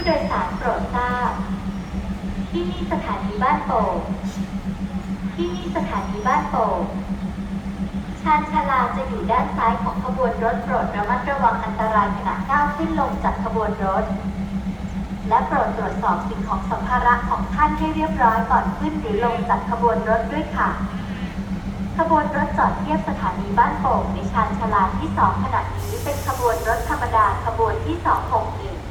ู้โดยสารโปรดที่นี่สถานีบ้านโป่งที่นี่สถานีบ้านโป่งชานชาลาจะอยู่ด้านซ้ายของขบวนรถโปรดระมัดระวังอันตรายขณะก้าวขึ้นลงจากขบวนรถ และโปรดตรวจสอบสิ่งของสัมภาระของท่านให้เรียบร้อยก่อนขึ้นหรือลงจากขบวนรถด้วยค่ะ ขบวนรถจอดเทียบสถานีบ้านโป่งในชานชาลาที่ 2 ขณะนี้เป็นขบวนรถธรรมดาขบวนที่ 261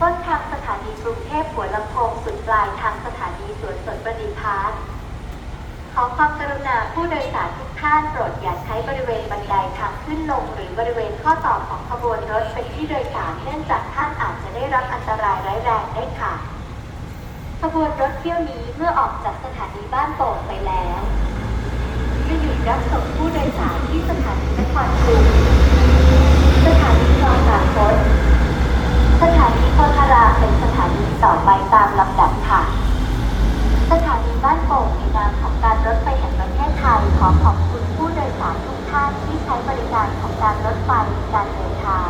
ต้นทางสถานี กรุงเทพหัวลำโพงสุดปลายทางสถานีสวนสนประดิพาร์คขอความกรุณาผู้โดยสารทุกท่านโปรดอย่าใช้บริเวณบันไดทางขึ้นลง หรือบริเวณข้อต่อของขบวนรถเป็นที่โดยสารเนื่องจากท่านอาจจะได้รับอันตรายร้ายแรงได้ค่ะ ขบวนรถเที่ยวนี้เมื่อออกจากสถานีบ้านโป่งไปแล้วจะหยุดรับส่งผู้โดยสารที่ บ้านโป่งในนามของการรถไฟแห่งประเทศไทยขอขอบคุณผู้โดยสารทุกท่านที่ใช้บริการของการรถไฟในการเดินทาง